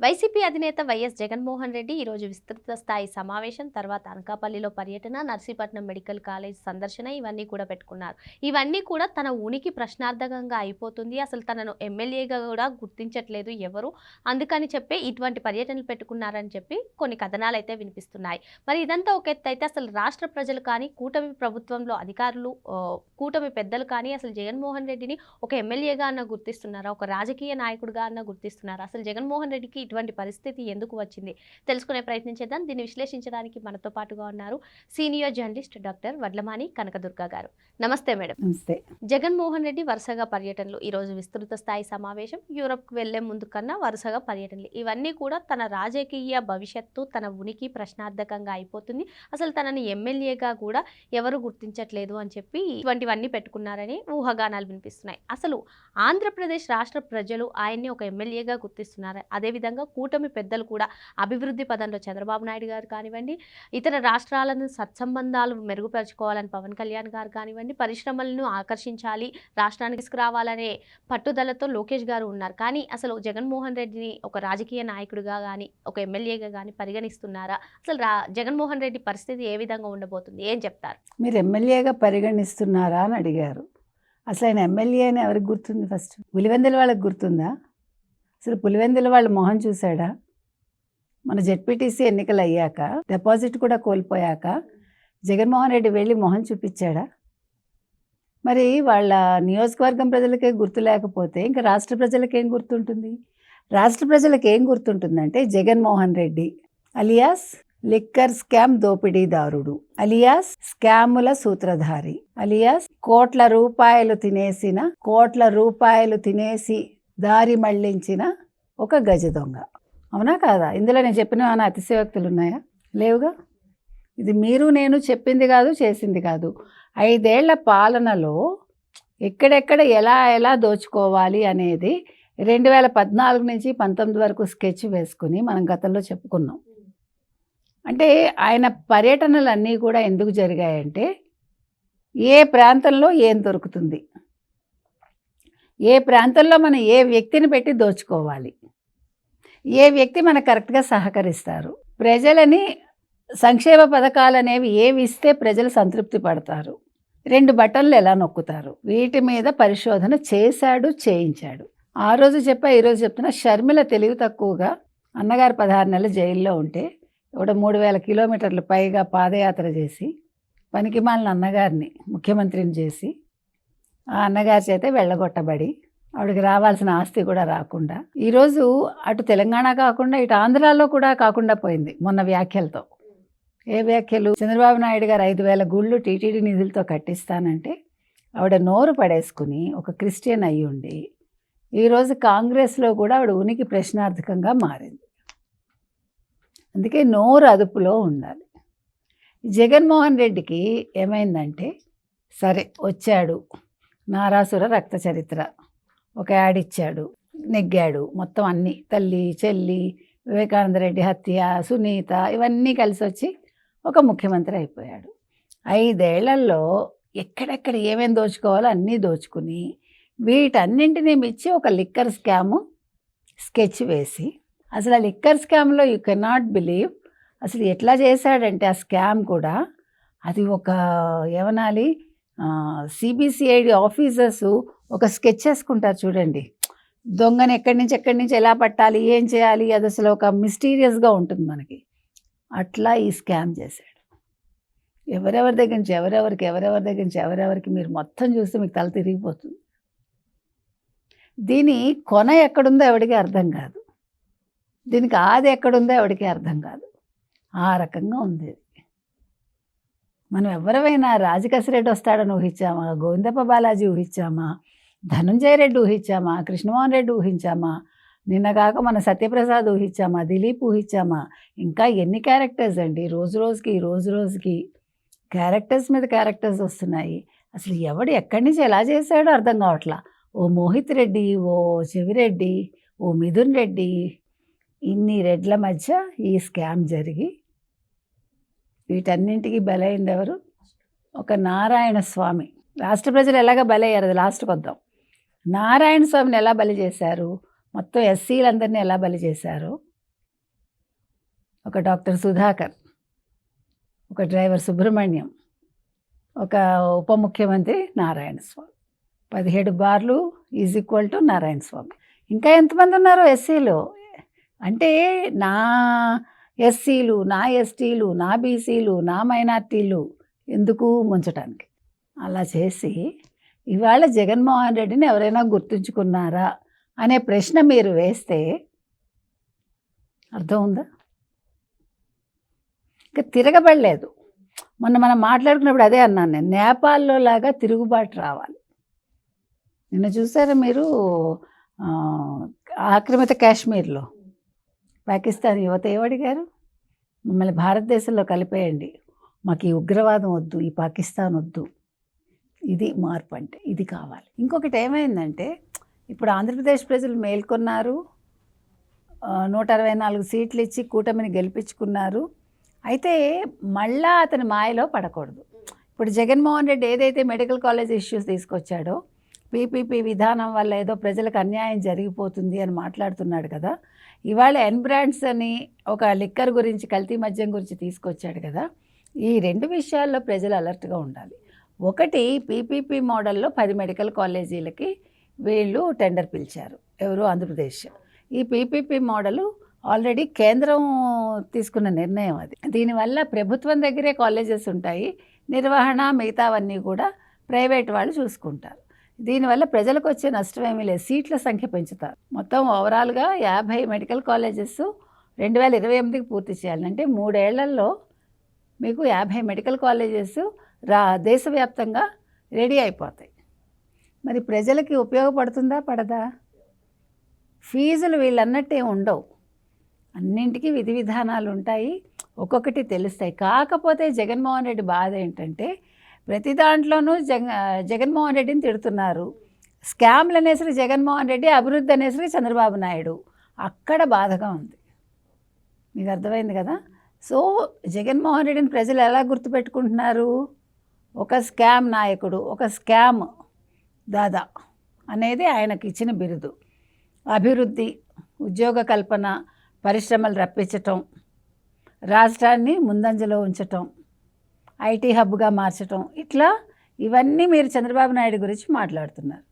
YCP అధినేత YS Jaganmohan Reddy ఈరోజు విస్తృత స్థాయి సమావేశం తర్వాత అనకాపల్లిలో పర్యటన నర్సీపట్నం మెడికల్ కాలేజ్ సందర్శన ఇవన్నీ కూడా పెట్టుకున్నారు. ఇవన్నీ కూడా తన ఉనికి ప్రశ్నార్థకంగా అయిపోతుంది. అసలు తనను ఎమ్మెల్యేగా కూడా గుర్తించట్లేదు ఎవరు. అందుకని చెప్పి ఇటువంటి పర్యటనలు పెట్టుకున్నారని చెప్పి కొన్ని కథనాలు అయితే వినిపిస్తున్నాయి. మరి ఇదంతా ఒక ఎత్తు అయితే అసలు రాష్ట్ర ప్రజలు కానీ కూటమి ప్రభుత్వంలో అధికారులు కూటమి పెద్దలు కానీ అసలు జగన్మోహన్ రెడ్డిని ఒక ఎమ్మెల్యేగా అన్న గుర్తిస్తున్నారా? ఒక రాజకీయ నాయకుడిగా అన్న గుర్తిస్తున్నారా? అసలు జగన్మోహన్ రెడ్డికి ఇటువంటి పరిస్థితి ఎందుకు వచ్చింది? తెలుసుకునే ప్రయత్నం చేద్దాం. దీన్ని విశ్లేషించడానికి మనతో పాటుగా ఉన్నారు senior journalist doctor Vadlamani Kanakadurga garu. నమస్తే మేడం. నమస్తే. జగన్మోహన్ రెడ్డి వరుసగా పర్యటనలు ఈరోజు విస్తృత స్థాయి సమావేశం యూరప్కు వెళ్ళే ముందు కన్నా వరుసగా పర్యటనలు. ఇవన్నీ కూడా తన రాజకీయ భవిష్యత్తు తన ఉనికి ప్రశ్నార్థకంగా అయిపోతుంది. అసలు తనని ఎమ్మెల్యేగా కూడా ఎవరు గుర్తించట్లేదు అని చెప్పి ఇటువంటివన్నీ పెట్టుకున్నారని ఊహాగానాలు వినిపిస్తున్నాయి. అసలు ఆంధ్రప్రదేశ్ రాష్ట్ర ప్రజలు ఆయన్ని ఒక ఎమ్మెల్యేగా గుర్తిస్తున్నారు? అదేవిధంగా కూటమి పెద్దలు కూడా అభివృద్ధి పదంలో చంద్రబాబు నాయుడు గారు కానివ్వండి ఇతర రాష్ట్రాలను సత్సంబంధాలు మెరుగుపరుచుకోవాలని పవన్ కళ్యాణ్ గారు కానివ్వండి పరిశ్రమలను ఆకర్షించాలి రాష్ట్రానికి తీసుకురావాలనే పట్టుదలతో లోకేష్ గారు ఉన్నారు. కానీ అసలు జగన్మోహన్ రెడ్డిని ఒక రాజకీయ నాయకుడిగా కానీ ఒక ఎమ్మెల్యేగా కానీ పరిగణిస్తున్నారా? అసలు రా జగన్మోహన్ రెడ్డి పరిస్థితి ఏ విధంగా ఉండబోతుంది? ఏం చెప్తారు? మీరు ఎమ్మెల్యేగా పరిగణిస్తున్నారా అని అడిగారు. అసలు ఆయన ఎమ్మెల్యే అని ఎవరికి గుర్తుంది ఫస్ట్? పులివెందుల వాళ్ళకి గుర్తుందా? అసలు పులివెందుల వాళ్ళ మొహం చూశాడా? మన జెడ్పీటీసీ ఎన్నికలు అయ్యాక డిపాజిట్ కూడా కోల్పోయాక జగన్మోహన్ రెడ్డి వెళ్ళి మొహం చూపించాడా? మరి వాళ్ళ నియోజకవర్గం ప్రజలకే గుర్తు లేకపోతే ఇంకా రాష్ట్ర ప్రజలకు ఏం గుర్తుంటుంది? రాష్ట్ర ప్రజలకు ఏం గుర్తుంటుందంటే Jaganmohan Reddy alias liquor scam దోపిడీదారుడు. Alias స్కాముల సూత్రధారి. అలియాస్ కోట్ల రూపాయలు తినేసిన కోట్ల రూపాయలు తినేసి దారి మళ్ళించిన ఒక గజ దొంగ. అవునా కాదా? ఇందులో నేను చెప్పిన ఏమైనా అతిశయోక్తులు ఉన్నాయా? లేవుగా? ఇది మీరు నేను చెప్పింది కాదు చేసింది కాదు. ఐదేళ్ళ పాలనలో ఎక్కడెక్కడ ఎలా ఎలా దోచుకోవాలి అనేది రెండు వేల పద్నాలుగు నుంచి పంతొమ్మిది వరకు స్కెచ్ వేసుకుని మనం గతంలో చెప్పుకున్నాం. అంటే ఆయన పర్యటనలన్నీ కూడా ఎందుకు జరిగాయంటే ఏ ప్రాంతంలో ఏం దొరుకుతుంది? ఏ ప్రాంతంలో మనం ఏ వ్యక్తిని పెట్టి దోచుకోవాలి? ఏ వ్యక్తి మనకు కరెక్ట్గా సహకరిస్తారు? ప్రజలని సంక్షేమ పథకాలు అనేవి ఏవి ఇస్తే ప్రజలు సంతృప్తి పడతారు? రెండు బటన్లు ఎలా నొక్కుతారు? వీటి మీద పరిశోధన చేశాడు చేయించాడు. ఆ రోజు చెప్పా ఈరోజు చెప్తున్నా షర్మిల తెలివి తక్కువగా అన్నగారు పదహారు నెలలు జైల్లో ఉంటే ఇవిడ మూడు వేల కిలోమీటర్లు పైగా పాదయాత్ర చేసి పనికిమాలిన అన్నగారిని ముఖ్యమంత్రిని చేసి ఆ అన్నగారి చేతే వెళ్ళగొట్టబడి ఆవిడకి రావాల్సిన ఆస్తి కూడా రాకుండా. ఈరోజు అటు తెలంగాణ కాకుండా ఇటు ఆంధ్రాలో కూడా కాకుండా పోయింది మొన్న వ్యాఖ్యలతో. ఏ వ్యాఖ్యలు? చంద్రబాబు నాయుడు గారు ఐదు వేల గుళ్ళు టీటీడీ నిధులతో కట్టిస్తానంటే ఆవిడ నోరు పడేసుకుని ఒక క్రిస్టియన్ అయి ఉండి ఈరోజు కాంగ్రెస్లో కూడా ఆవిడ ఉనికి ప్రశ్నార్థకంగా మారింది. అందుకే నోరు అదుపులో ఉండాలి. జగన్మోహన్ రెడ్డికి ఏమైందంటే సరే వచ్చాడు. నారాసుర రక్త చరిత్ర. ఒక యాడ్ ఇచ్చాడు. నెగ్గాడు. మొత్తం అన్ని. తల్లి చెల్లి వివేకానంద రెడ్డి హత్య సునీత ఇవన్నీ కలిసి వచ్చి ఒక ముఖ్యమంత్రి అయిపోయాడు. ఐదేళ్ళలో ఎక్కడెక్కడ ఏమేమి దోచుకోవాలో అన్నీ దోచుకుని వీటన్నింటినీ మించి ఒక లిక్కర్ స్కాము స్కెచ్ వేసి అసలు ఆ లిక్కర్ స్కామ్లో యూ కెనాట్ బిలీవ్ అసలు ఎట్లా చేశాడంటే ఆ స్కామ్ కూడా అది ఒక ఏమనాలి? సిబిసిఐడి ఆఫీసర్స్ ఒక స్కెచ్ వేసుకుంటారు చూడండి. దొంగని ఎక్కడి నుంచి ఎక్కడి నుంచి ఎలా పట్టాలి ఏం చేయాలి అది అసలు ఒక మిస్టీరియస్గా ఉంటుంది మనకి. అట్లా ఈ స్కామ్ చేశాడు. ఎవరెవరి దగ్గర నుంచి ఎవరెవరికి ఎవరెవరి దగ్గర నుంచి ఎవరెవరికి మీరు మొత్తం చూస్తే మీకు తల తిరిగిపోతుంది. దీని కొన ఎక్కడుందో ఎవడికి అర్థం కాదు. దీనికి ఆది ఎక్కడుందో ఎవడికి అర్థం కాదు. ఆ రకంగా ఉంది మనం ఎవరైనా రాజకసిరెడ్డి వస్తాడని ఊహించామా? గోవిందప్ప బాలాజీ ఊహించామా? ధనుంజయ రెడ్డి ఊహించామా? కృష్ణమోహన్ రెడ్డి ఊహించామా? నిన్న కాక మన సత్యప్రసాద్ ఊహించామా? దిలీప్ ఊహించామా? ఇంకా ఎన్ని క్యారెక్టర్స్ అండి? రోజు రోజుకి రోజు రోజుకి క్యారెక్టర్స్ మీద క్యారెక్టర్స్ వస్తున్నాయి. అసలు ఎవడు ఎక్కడి నుంచి ఎలా చేశాడో అర్థం కావట్లా. ఓ మోహిత్ రెడ్డి ఓ చెవిరెడ్డి ఓ మిథున్ రెడ్డి ఇన్ని రెడ్ల మధ్య ఈ స్కామ్ జరిగి వీటన్నింటికి బలైంది ఎవరు ఒక నారాయణ స్వామి. రాష్ట్ర ప్రజలు ఎలాగ బలయ్యారు? అది లాస్ట్కి వద్దాం నారాయణ స్వామిని ఎలా బలి చేశారు? మొత్తం ఎస్సీలందరినీ ఎలా బలి చేశారు? ఒక డాక్టర్ సుధాకర్ ఒక డ్రైవర్ సుబ్రహ్మణ్యం ఒక ఉప ముఖ్యమంత్రి నారాయణ స్వామి. పదిహేడు బార్లు is equal to Narayana Swamy. ఇంకా ఎంతమంది ఉన్నారు ఎస్సీలు? అంటే నా ఎస్సీలు నా ఎస్టీలు నా బీసీలు నా మైనార్టీలు ఎందుకు ముంచటానికి? అలా చేసి ఇవాళ జగన్మోహన్ రెడ్డిని ఎవరైనా గుర్తుంచుకున్నారా అనే ప్రశ్న మీరు వేస్తే అర్థం ఉందా? ఇంకా తిరగబడలేదు. మొన్న మనం మాట్లాడుకున్నప్పుడు అదే అన్నాను నేను నేపాల్లో లాగా తిరుగుబాటు రావాలి. నిన్న చూసారా మీరు ఆక్రమిత కాశ్మీర్లో? పాకిస్తాన్ యువత ఏమడిగారు? మమ్మల్ని భారతదేశంలో కలిపేయండి. మాకు ఈ ఉగ్రవాదం వద్దు ఈ పాకిస్తాన్ వద్దు. ఇది మార్పు అంటే ఇది కావాలి. ఇంకొకటి ఏమైందంటే ఇప్పుడు ఆంధ్రప్రదేశ్ ప్రజలు మేల్కొన్నారు. నూట అరవై నాలుగు సీట్లు ఇచ్చి కూటమిని గెలిపించుకున్నారు. అయితే మళ్ళా అతని మాయలో పడకూడదు. ఇప్పుడు జగన్మోహన్ రెడ్డి ఏదైతే మెడికల్ కాలేజ్ ఇష్యూస్ తీసుకొచ్చాడో పీపీపీ విధానం వల్ల ఏదో ప్రజలకు అన్యాయం జరిగిపోతుంది అని మాట్లాడుతున్నాడు కదా ఇవాళ ఎన్ బ్రాండ్స్ అని ఒక లిక్కర్ గురించి కల్తీ మద్యం గురించి తీసుకొచ్చాడు కదా. ఈ రెండు విషయాల్లో ప్రజలు అలర్ట్గా ఉండాలి. ఒకటి పీపీపీ మోడల్లో పది మెడికల్ కాలేజీలకి వీళ్ళు టెండర్ పిలిచారు. ఎవరు? ఆంధ్రప్రదేశ్. ఈ పీపీపీ మోడలు ఆల్రెడీ కేంద్రం తీసుకున్న నిర్ణయం అది. దీనివల్ల ప్రభుత్వం దగ్గరే కాలేజెస్ ఉంటాయి. నిర్వహణ మిగతావన్నీ కూడా ప్రైవేట్ వాళ్ళు చూసుకుంటారు. దీనివల్ల ప్రజలకు వచ్చే నష్టం ఏమీ లేదు. సీట్ల సంఖ్య పెంచుతారు. మొత్తం ఓవరాల్గా యాభై మెడికల్ కాలేజెస్ రెండు వేల ఇరవై ఎనిమిదికి పూర్తి చేయాలంటే మూడేళ్ళలో మీకు యాభై మెడికల్ కాలేజెస్ రా దేశవ్యాప్తంగా రెడీ అయిపోతాయి. మరి ప్రజలకి ఉపయోగపడుతుందా పడదా? ఫీజులు వీళ్ళన్నట్టే ఉండవు. అన్నింటికీ విధి విధానాలు ఉంటాయి ఒక్కొక్కటి తెలుస్తాయి. కాకపోతే జగన్మోహన్ రెడ్డి బాధ ఏంటంటే ప్రతి దాంట్లోనూ జగ జగన్మోహన్ రెడ్డిని తిడుతున్నారు. స్కామ్లు అనేసరి జగన్మోహన్ రెడ్డి అభివృద్ధి అనేసరి చంద్రబాబు నాయుడు. అక్కడ బాధగా ఉంది. మీకు అర్థమైంది కదా? సో జగన్మోహన్ రెడ్డిని ప్రజలు ఎలా గుర్తుపెట్టుకుంటున్నారు? ఒక స్కామ్ నాయకుడు ఒక స్కామ్ దాదా అనేది ఆయనకి ఇచ్చిన బిరుదు. అభివృద్ధి ఉద్యోగ కల్పన పరిశ్రమలు రప్పించటం రాష్ట్రాన్ని ముందంజలో ఉంచటం ఐటీ హబ్గా మార్చటం. ఇట్లా ఇవన్నీ మీరు చంద్రబాబు నాయుడు గురించి మాట్లాడుతున్నారు.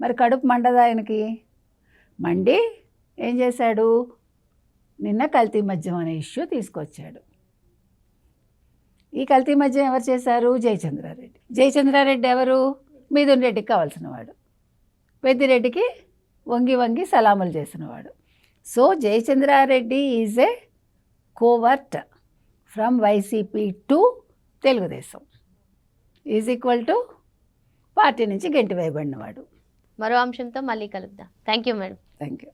మరి కడుపు మండదా ఆయనకి? మండి ఏం చేశాడు? నిన్న కల్తీ మద్యం అనే ఇష్యూ తీసుకొచ్చాడు. ఈ కల్తీ మద్యం ఎవరు చేశారు? జయచంద్రారెడ్డి. జయచంద్రారెడ్డి ఎవరు? మిథున్ రెడ్డికి కావాల్సిన వాడు. పెద్దిరెడ్డికి వంగి వంగి సలాములు చేసినవాడు so Jayachandra Reddy is a covert. From YCP to Telugu Desam. Is equal to party నుంచి గెంటి వేయబడినవాడు మరో అంశంతో మళ్ళీ కలుద్దాం. Thank you madam thank you